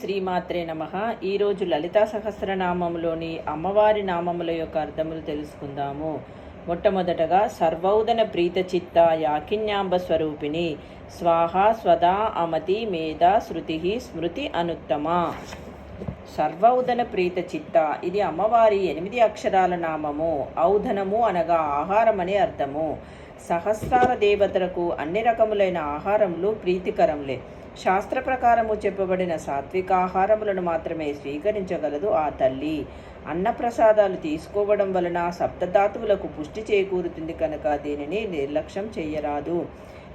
శ్రీమాత్రే నమ. ఈరోజు లలితా సహస్రనామములోని అమ్మవారి నామముల యొక్క అర్థములు తెలుసుకుందాము. మొట్టమొదటగా సర్వౌదన ప్రీత చిత్త యాకిన్యాంబ స్వరూపిణి స్వాహ స్వదా అమతి మేధ శృతి స్మృతి అనుత్తమ. సర్వౌదన ప్రీత చిత్త ఇది అమ్మవారి ఎనిమిది అక్షరాల నామము. ఔధనము అనగా ఆహారం అనే అర్థము. సహస్రార దేవతలకు అన్ని రకములైన ఆహారములు ప్రీతికరములే. శాస్త్ర ప్రకారము చెప్పబడిన సాత్విక ఆహారములను మాత్రమే స్వీకరించగలదు ఆ తల్లి. అన్నప్రసాదాలు తీసుకోవడం వలన సప్తధాతువులకు పుష్టి చేకూరుతుంది కనుక దీనిని నిర్లక్ష్యం చేయరాదు.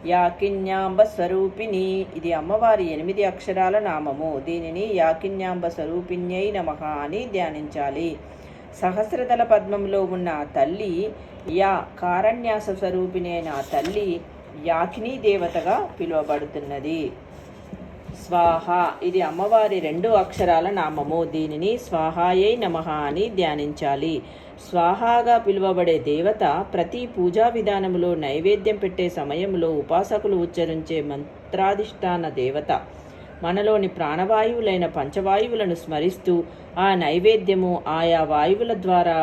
యాకిన్యాంబ స్వరూపిణి. ఇది అమ్మవారి ఎనిమిది అక్షరాల నామము. దీనిని యాకిన్యాంబ స్వరూపిణ్యై నమః అని ధ్యానించాలి. సహస్రదళ పద్మంలో ఉన్న తల్లి యా కారణ్యాస స్వరూపిణి అయిన తల్లి యాకిని దేవతగా పిలువబడుతున్నది. స్వాహ ఇది అమ్మవారి రెండు అక్షరాల నామము. దీనిని స్వాహాయై నమః అని ధ్యానించాలి. స్వాహాగా పిలువబడే దేవత ప్రతి పూజా విధానములో నైవేద్యం పెట్టే సమయంలో ఉపాసకులు ఉచ్చరించే మంత్రాధిష్టాన దేవత. మనలోని ప్రాణవాయువులైన పంచవాయువులను స్మరిస్తూ ఆ నైవేద్యము ఆయా వాయువుల ద్వారా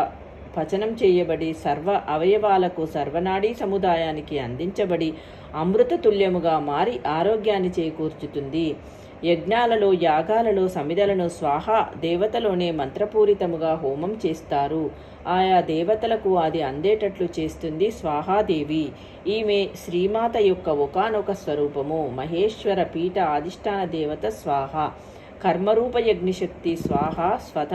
పచనం చేయబడి సర్వ అవయవాలకు సర్వనాడీ సముదాయానికి అందించబడి అమృత తుల్యముగా మారి ఆరోగ్యాన్ని చేకూర్చుతుంది. యజ్ఞాలలో యాగాలలో సమిదలను స్వాహ దేవతలోనే మంత్రపూరితముగా హోమం చేస్తారు. ఆయా దేవతలకు అది అందేటట్లు చేస్తుంది స్వాహాదేవి. ఈమె శ్రీమాత యొక్క ఒకానొక స్వరూపము. మహేశ్వర పీఠ అధిష్టాన దేవత స్వాహ. కర్మరూప యజ్ఞశక్తి స్వాహ స్వధ.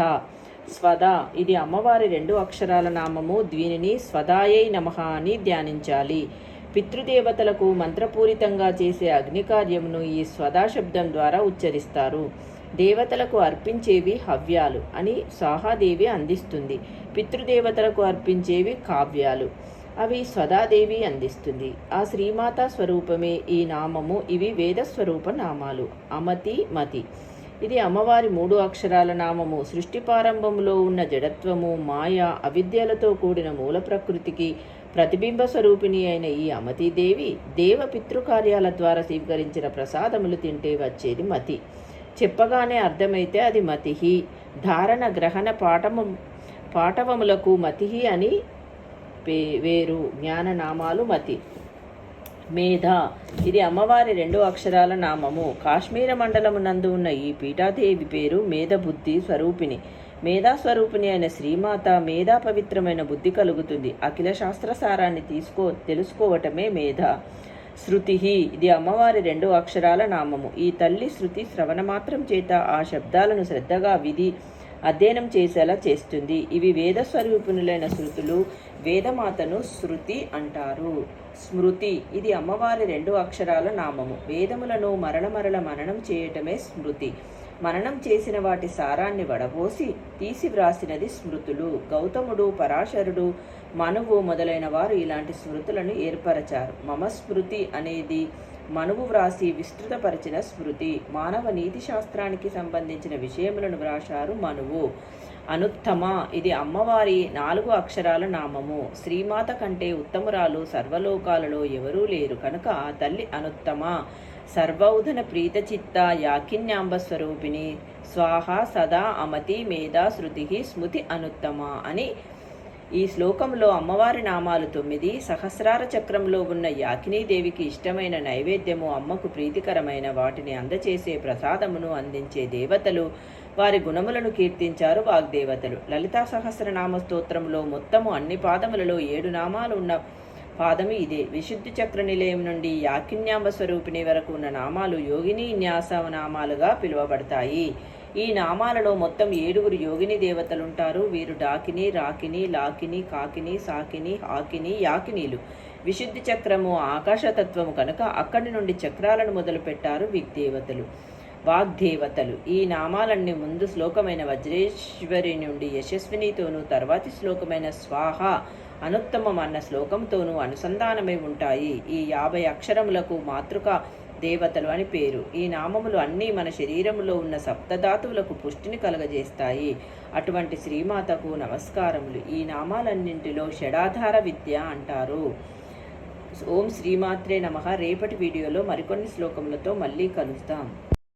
స్వద. ఇది అమ్మవారి రెండు అక్షరాల నామము. దీనిని స్వదాయై నమః అని ధ్యానించాలి. పితృదేవతలకు మంత్రపూరితంగా చేసే అగ్నికార్యమును ఈ స్వదా శబ్దం ద్వారా ఉచ్చరిస్తారు. దేవతలకు అర్పించేవి హవ్యాలు అని సాహాదేవి అందిస్తుంది. పితృదేవతలకు అర్పించేవి కావ్యాలు అవి స్వదాదేవి అందిస్తుంది. ఆ శ్రీమాత స్వరూపమే ఈ నామము. ఇవి వేద స్వరూప నామాలు. అమతి మతి. ఇది అమ్మవారి మూడు అక్షరాల నామము. సృష్టి ప్రారంభంలో ఉన్న జడత్వము మాయ అవిద్యలతో కూడిన మూల ప్రకృతికి ప్రతిబింబ స్వరూపిణి అయిన ఈ అమతీదేవి దేవ పితృకార్యాల ద్వారా స్వీకరించిన ప్రసాదములు తింటే వచ్చేది మతి. చెప్పగానే అర్థమైతే అది మతిహి. ధారణ గ్రహణ పాఠము పాఠవములకు మతిహి అని పే వేరు జ్ఞాననామాలు మతి. మేధ. ఇది అమ్మవారి రెండు అక్షరాల నామము. కాశ్మీర మండలము నందు ఉన్న ఈ పీఠాదేవి పేరు మేధబుద్ధి స్వరూపిణి. మేధా స్వరూపిణి అయిన శ్రీమాత మేధా పవిత్రమైన బుద్ధి కలుగుతుంది. అఖిల శాస్త్రసారాన్ని తీసుకో తెలుసుకోవటమే మేధ. శృతి ఇది అమ్మవారి రెండు అక్షరాల నామము. ఈ తల్లి శృతి శ్రవణ మాత్రం చేత ఆ శబ్దాలను శ్రద్ధగా విధి అధ్యయనం చేసేలా చేస్తుంది. ఇవి వేద స్వరూపునులైన శృతులు వేదమాతను శృతి అంటారు. స్మృతి ఇది అమ్మవారి రెండు అక్షరాల నామము. వేదములను మరల మరల మననం చేయటమే స్మృతి. మననం చేసిన వాటి సారాన్ని వడబోసి తీసి వ్రాసినది స్మృతులు. గౌతముడు పరాశరుడు మనువు మొదలైన వారు ఇలాంటి స్మృతులను ఏర్పరచారు. మమ స్మృతి అనేది మనువు వ్రాసి విస్తృతపరిచిన స్మృతి. మానవ నీతి శాస్త్రానికి సంబంధించిన విషయములను వ్రాశారు మనువు. అనుత్తమ ఇది అమ్మవారి నాలుగు అక్షరాల నామము. శ్రీమాత కంటే ఉత్తమురాలు సర్వలోకాలలో ఎవరూ లేరు. కనుక ఆ తల్లి అనుత్తమ. సర్వౌధన ప్రీత చిత్త యాకిన్యాంబ స్వరూపిణి. స్వాహ సదా అమతి మేధా శృతి స్మృతి అనుత్తమ అని ఈ శ్లోకంలో అమ్మవారి నామాలు తొమ్మిది సహస్రార చక్రంలో ఉన్న యాకినీదేవికి ఇష్టమైన నైవేద్యము అమ్మకు ప్రీతికరమైన వాటిని అందచేసే ప్రసాదమును అందించే దేవతలు వారి గుణములను కీర్తించారు వాగ్దేవతలు. లలితా సహస్రనామ స్తోత్రంలో మొత్తము అన్ని పాదములలో ఏడు నామాలు ఉన్న పాదము ఇదే. విశుద్ధి చక్ర నిలయం నుండి యాకిన్యాంబ స్వరూపిణి వరకు ఉన్న నామాలు యోగిని న్యాస నామాలుగా పిలువబడతాయి. ఈ నామాలలో మొత్తం ఏడుగురు యోగిని దేవతలుంటారు. వీరు డాకిని రాకిని లాకిని కాకిని సాకిని హాకిని యాకినీలు. విశుద్ధి చక్రము ఆకాశతత్వము కనుక అక్కడి నుండి చక్రాలను మొదలుపెట్టారు విగ్దేవతలు. వాగ్దేవతలు. ఈ నామాలన్నీ ముందు శ్లోకమైన వజ్రేశ్వరి నుండి యశస్వినితోనూ తర్వాతి శ్లోకమైన స్వాహ అనుత్తమం అన్న శ్లోకంతోనూ అనుసంధానమై ఉంటాయి. ఈ యాభై అక్షరములకు మాతృక దేవతలు అని పేరు. ఈ నామములు అన్నీ మన శరీరములో ఉన్న సప్తధాతువులకు పుష్టిని కలగజేస్తాయి. అటువంటి శ్రీమాతకు నమస్కారములు. ఈ నామాలన్నింటిలో షడాధార విద్య అంటారు. ఓం శ్రీమాత్రే నమ. రేపటి వీడియోలో మరికొన్ని శ్లోకములతో మళ్ళీ కలుస్తాం